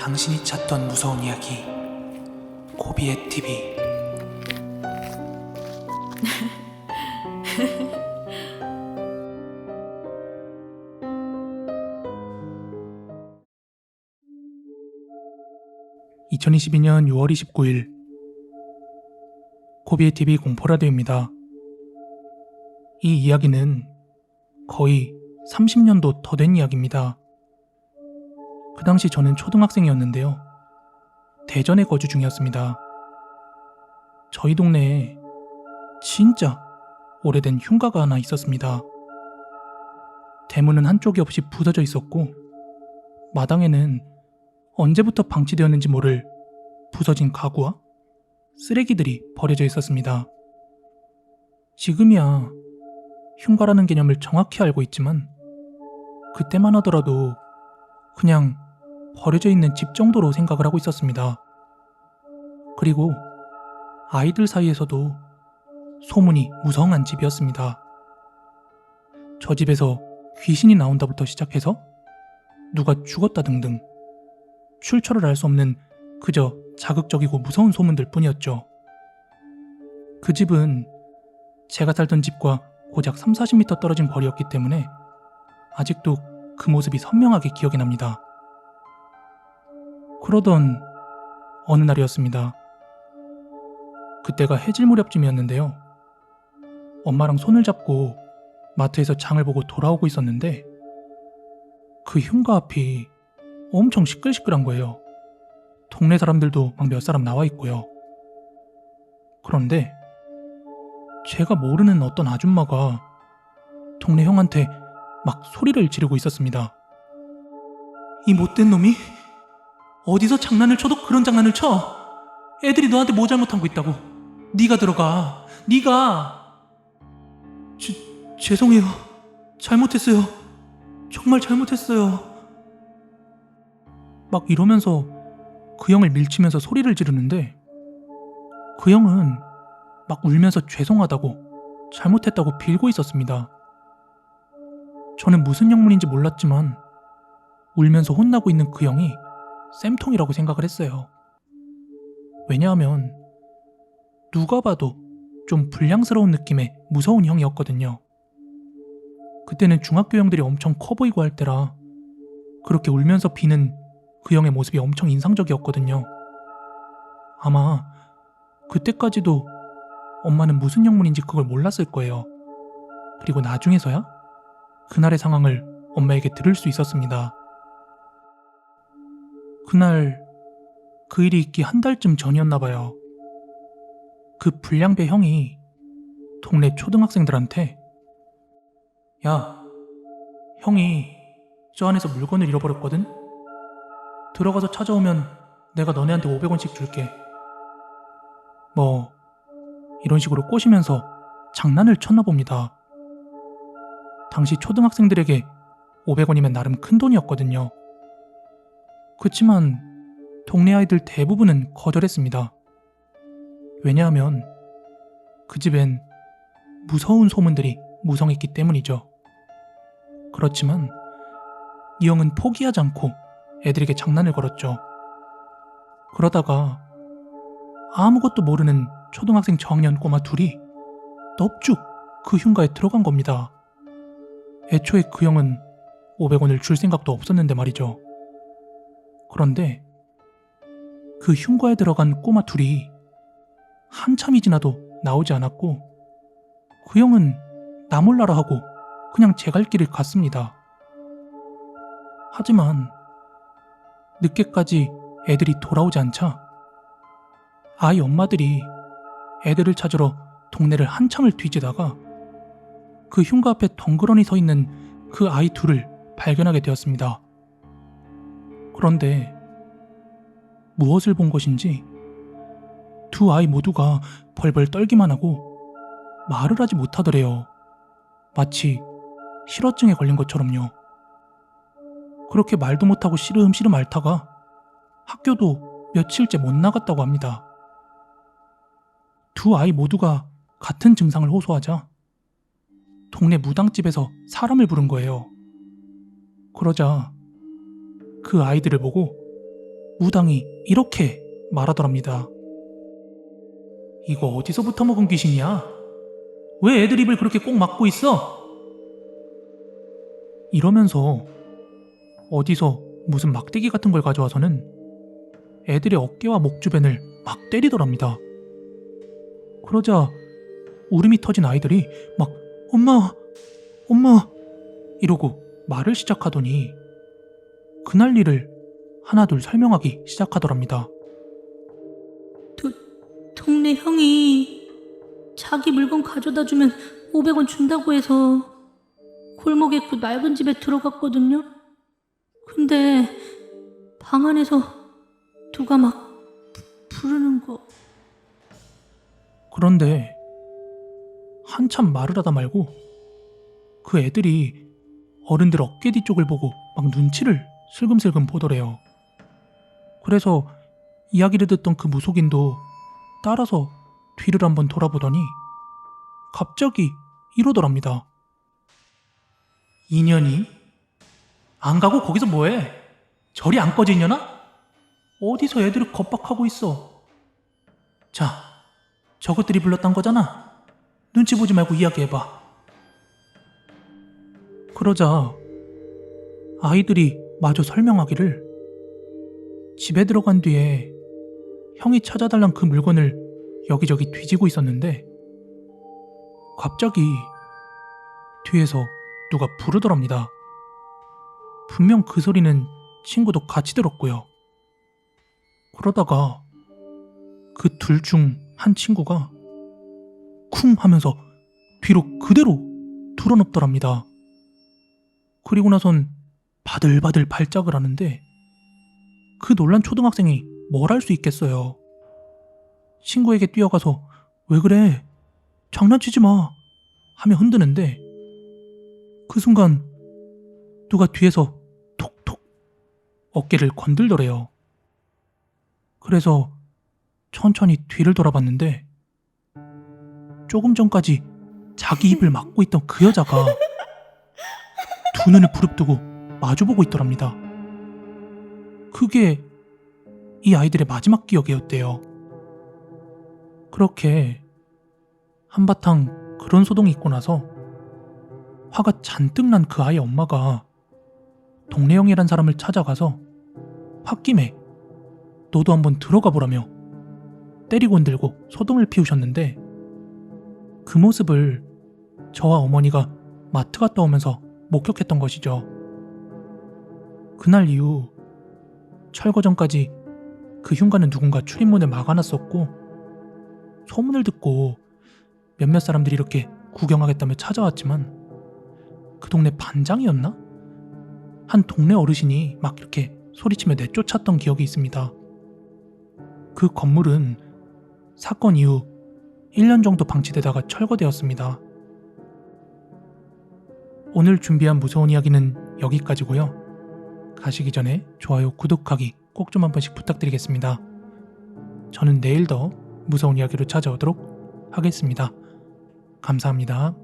당신이 찾던 무서운 이야기 고비의 TV (2022년 6월 29일) 고비의 TV 공포라디오입니다. 이 이야기는 거의 30년도 더 된 이야기입니다. 그 당시 저는 초등학생이었는데요. 대전에 거주 중이었습니다. 저희 동네에 진짜 오래된 흉가가 하나 있었습니다. 대문은 한쪽이 없이 부서져 있었고, 마당에는 언제부터 방치되었는지 모를 부서진 가구와 쓰레기들이 버려져 있었습니다. 지금이야 흉가라는 개념을 정확히 알고 있지만, 그때만 하더라도 그냥 버려져 있는 집 정도로 생각을 하고 있었습니다. 그리고 아이들 사이에서도 소문이 무성한 집이었습니다. 저 집에서 귀신이 나온다부터 시작해서 누가 죽었다 등등 출처를 알 수 없는 그저 자극적이고 무서운 소문들 뿐이었죠. 그 집은 제가 살던 집과 고작 3, 40m 떨어진 거리였기 때문에 아직도 그 모습이 선명하게 기억이 납니다. 그러던 어느 날이었습니다. 그때가 해질 무렵쯤이었는데요. 엄마랑 손을 잡고 마트에서 장을 보고 돌아오고 있었는데 그 흉가 앞이 엄청 시끌시끌한 거예요. 동네 사람들도 막 몇 사람 나와 있고요. 그런데 제가 모르는 어떤 아줌마가 동네 형한테 막 소리를 지르고 있었습니다. 이 못된 놈이 어디서 장난을 쳐도 그런 장난을 쳐. 애들이 너한테 뭐 잘못한 거 있다고. 네가 들어가. 네가. 지, 죄송해요. 잘못했어요. 정말 잘못했어요. 막 이러면서 그 형을 밀치면서 소리를 지르는데 그 형은 막 울면서 죄송하다고 잘못했다고 빌고 있었습니다. 저는 무슨 영문인지 몰랐지만 울면서 혼나고 있는 그 형이 쌤통이라고 생각을 했어요. 왜냐하면 누가 봐도 좀 불량스러운 느낌의 무서운 형이었거든요. 그때는 중학교 형들이 엄청 커 보이고 할 때라 그렇게 울면서 비는 그 형의 모습이 엄청 인상적이었거든요. 아마 그때까지도 엄마는 무슨 영문인지 그걸 몰랐을 거예요. 그리고 나중에서야 그날의 상황을 엄마에게 들을 수 있었습니다. 그날 그 일이 있기 한 달쯤 전이었나 봐요. 그 불량배 형이 동네 초등학생들한테 야, 형이 저 안에서 물건을 잃어버렸거든? 들어가서 찾아오면 내가 너네한테 500원씩 줄게. 뭐, 이런 식으로 꼬시면서 장난을 쳤나 봅니다. 당시 초등학생들에게 500원이면 나름 큰 돈이었거든요. 그치만 동네 아이들 대부분은 거절했습니다. 왜냐하면 그 집엔 무서운 소문들이 무성했기 때문이죠. 그렇지만 이 형은 포기하지 않고 애들에게 장난을 걸었죠. 그러다가 아무것도 모르는 초등학생 저학년 꼬마 둘이 넙죽 그 흉가에 들어간 겁니다. 애초에 그 형은 500원을 줄 생각도 없었는데 말이죠. 그런데 그 흉가에 들어간 꼬마 둘이 한참이 지나도 나오지 않았고 그 형은 나 몰라라 하고 그냥 제 갈 길을 갔습니다. 하지만 늦게까지 애들이 돌아오지 않자 아이 엄마들이 애들을 찾으러 동네를 한참을 뒤지다가 그 흉가 앞에 덩그러니 서 있는 그 아이 둘을 발견하게 되었습니다. 그런데 무엇을 본 것인지 두 아이 모두가 벌벌 떨기만 하고 말을 하지 못하더래요. 마치 실어증에 걸린 것처럼요. 그렇게 말도 못하고 시름시름 앓다가 학교도 며칠째 못 나갔다고 합니다. 두 아이 모두가 같은 증상을 호소하자 동네 무당집에서 사람을 부른 거예요. 그러자 그 아이들을 보고 무당이 이렇게 말하더랍니다. 이거 어디서부터 먹은 귀신이야? 왜 애들 입을 그렇게 꼭 막고 있어? 이러면서 어디서 무슨 막대기 같은 걸 가져와서는 애들의 어깨와 목 주변을 막 때리더랍니다. 그러자 울음이 터진 아이들이 막 엄마, 엄마 이러고 말을 시작하더니 그날 일을 하나둘 설명하기 시작하더랍니다. 동네 형이 자기 물건 가져다 주면 500원 준다고 해서 골목에 그 낡은 집에 들어갔거든요. 근데 방 안에서 누가 막 부- 부르는 거. 그런데 한참 말을 하다 말고 그 애들이 어른들 어깨 뒤쪽을 보고 막 눈치를 슬금슬금 보더래요. 그래서 이야기를 듣던 그 무속인도 따라서 뒤를 한번 돌아보더니 갑자기 이러더랍니다. 인연이? 안 가고 거기서 뭐해? 절이 안 꺼져 있냐나? 어디서 애들을 겁박하고 있어? 자, 저것들이 불렀단 거잖아. 눈치 보지 말고 이야기해봐. 그러자 아이들이 마저 설명하기를 집에 들어간 뒤에 형이 찾아달란 그 물건을 여기저기 뒤지고 있었는데 갑자기 뒤에서 누가 부르더랍니다. 분명 그 소리는 친구도 같이 들었고요. 그러다가 그 둘 중 한 친구가 쿵 하면서 뒤로 그대로 드러눕더랍니다. 그리고 나선 바들바들 발작을 하는데 그 놀란 초등학생이 뭘 할 수 있겠어요. 친구에게 뛰어가서 왜 그래? 장난치지 마. 하며 흔드는데 그 순간 누가 뒤에서 톡톡 어깨를 건들더래요. 그래서 천천히 뒤를 돌아봤는데 조금 전까지 자기 입을 막고 있던 그 여자가 두 눈을 부릅뜨고 마주보고 있더랍니다. 그게 이 아이들의 마지막 기억이었대요. 그렇게 한바탕 그런 소동이 있고 나서 화가 잔뜩 난 그 아이 엄마가 동네 형이란 사람을 찾아가서 홧김에 너도 한번 들어가 보라며 때리고 흔들고 소동을 피우셨는데 그 모습을 저와 어머니가 마트 갔다 오면서 목격했던 것이죠. 그날 이후 철거 전까지 그 흉가는 누군가 출입문을 막아놨었고 소문을 듣고 몇몇 사람들이 이렇게 구경하겠다며 찾아왔지만 그 동네 반장이었나? 한 동네 어르신이 막 이렇게 소리치며 내쫓았던 기억이 있습니다. 그 건물은 사건 이후 1년 정도 방치되다가 철거되었습니다. 오늘 준비한 무서운 이야기는 여기까지고요. 가시기 전에 좋아요, 구독하기 꼭 좀 한 번씩 부탁드리겠습니다. 저는 내일 더 무서운 이야기로 찾아오도록 하겠습니다. 감사합니다.